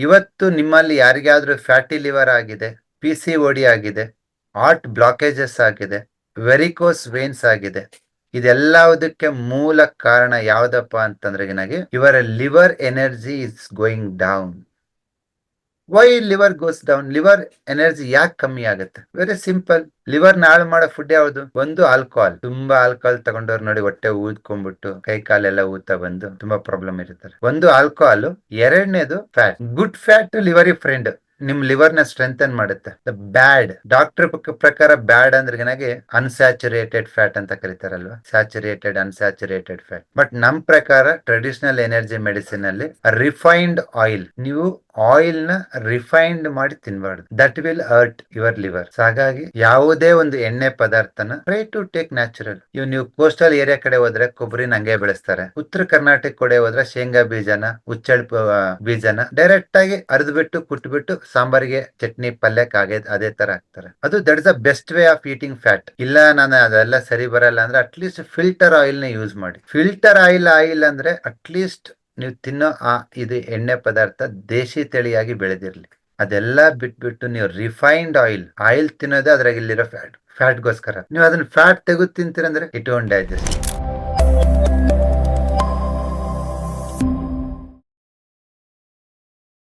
ಇವತ್ತು ನಿಮ್ಮಲ್ಲಿ ಯಾರಿಗಾದ್ರೂ ಫ್ಯಾಟಿ ಲಿವರ್ ಆಗಿದೆ ಪಿ ಓಡಿ ಆಗಿದೆ ಹಾರ್ಟ್ ಬ್ಲಾಕೇಜಸ್ ಆಗಿದೆ ವೆರಿಕೋಸ್ ವೇನ್ಸ್ ಆಗಿದೆ ಇದೆಲ್ಲದಕ್ಕೆ ಮೂಲ ಕಾರಣ ಯಾವ್ದಪ್ಪ ಅಂತಂದ್ರೆ ಇವರ liver energy is going down why liver goes down liver energy ಯಾಕೆ ಕಮ್ಮಿ ಆಗುತ್ತೆ? ವೆರಿ ಸಿಂಪಲ್ ಲಿವರ್ ನಾಳು ಮಾಡೋ ಫುಡ್ ಯಾವುದು? ಒಂದು ಆಲ್ಕೋಹಾಲ್ ತುಂಬಾ ಆಲ್ಕೋಹಾಲ್ ತಗೊಂಡವ್ರು ನೋಡಿ ಹೊಟ್ಟೆ ಊದ್ಕೊಂಡ್ಬಿಟ್ಟು ಕೈ ಕಾಲೆಲ್ಲ ಊತ ಬಂದು ತುಂಬಾ ಪ್ರಾಬ್ಲಮ್ ಇರುತ್ತಾರೆ ಒಂದು ಆಲ್ಕೋಹಾಲ್ ಎರಡನೇದು fat good fat liver friend ನಿಮ್ ಲಿವರ್ನ ಸ್ಟ್ರೆಂಥನ್ ಮಾಡುತ್ತೆ. ಬ್ಯಾಡ್ ಡಾಕ್ಟರ್ ಪ್ರಕಾರ ಬ್ಯಾಡ್ ಅಂದ್ರೆ ಅನ್ಸ್ಯಾಚುರೇಟೆಡ್ ಫ್ಯಾಟ್ ಅಂತ ಕರೀತಾರಲ್ವಾ? ಸ್ಯಾಚುರೇಟೆಡ್ ಅನ್ಸ್ಯಾಚುರೇಟೆಡ್ ಫ್ಯಾಟ್ ಬಟ್ ನಮ್ ಪ್ರಕಾರ ಟ್ರೆಡಿಷನಲ್ ಎನರ್ಜಿ ಮೆಡಿಸಿನ್ ಅಲ್ಲಿ ರಿಫೈನ್ಡ್ ಆಯಿಲ್ ನೀವು ಆಯಿಲ್ನ ರಿಫೈನ್ಡ್ ಮಾಡಿ ತಿನ್ಬಾರ್ದು. That will hurt your liver ಹಾಗಾಗಿ ಯಾವುದೇ ಒಂದು ಎಣ್ಣೆ ಪದಾರ್ಥನ ಟ್ರೈ ಟು ಟೇಕ್ ನ್ಯಾಚುರಲ್ ಇವ್ ನೀವು ಕೋಸ್ಟಲ್ ಏರಿಯಾ ಕಡೆ ಹೋದ್ರೆ ಕೊಬ್ಬರಿನ ಹಂಗೆ ಬೆಳೆಸ್ತಾರೆ. ಉತ್ತರ ಕರ್ನಾಟಕ ಕಡೆ ಹೋದ್ರೆ ಶೇಂಗಾ ಬೀಜನ, ಉಚ್ಚಳ ಬೀಜನ ಡೈರೆಕ್ಟ್ ಆಗಿ ಅರ್ದ್ಬಿಟ್ಟು ಕುಟ್ಬಿಟ್ಟು ಸಾಂಬಾರಿಗೆ ಚಟ್ನಿ ಪಲ್ಯಕ್ಕೆ ಹಾಗೆ ಅದೇ ತರ ಹಾಕ್ತಾರೆ. ಅದು that is a best way of eating fat ಇಲ್ಲ, ನಾನು ಅದೆಲ್ಲ ಸರಿ ಬರಲ್ಲ ಅಂದ್ರೆ ಅಟ್ಲೀಸ್ಟ್ ಫಿಲ್ಟರ್ ಆಯಿಲ್ನ ಯೂಸ್ ಮಾಡಿ. ಫಿಲ್ಟರ್ ಆಯಿಲ್ ಆಯಿಲ್ ಅಂದ್ರೆ ಅಟ್ಲೀಸ್ಟ್ ನೀವು ತಿನ್ನೋ ಆ ಇದು ಎಣ್ಣೆ ಪದಾರ್ಥ ದೇಶಿ ತಳಿಯಾಗಿ ಬೆಳೆದಿರ್ಲಿ. ಅದೆಲ್ಲ ಬಿಟ್ಬಿಟ್ಟು ನೀವು ರಿಫೈನ್ಡ್ ಆಯಿಲ್ ಆಯಿಲ್ ತಿನ್ನೋದೇ ಅದ್ರಾಗ ಇಲ್ಲಿರೋ ಫ್ಯಾಟ್ ಫ್ಯಾಟ್ಗೋಸ್ಕರ ನೀವು ಅದನ್ನ ಫ್ಯಾಟ್ ತೆಗೆದು ತಿಂತೀರಂದ್ರೆ ಇಟ್ ಓನ್ ಡೈಜೆಸ್ಟ್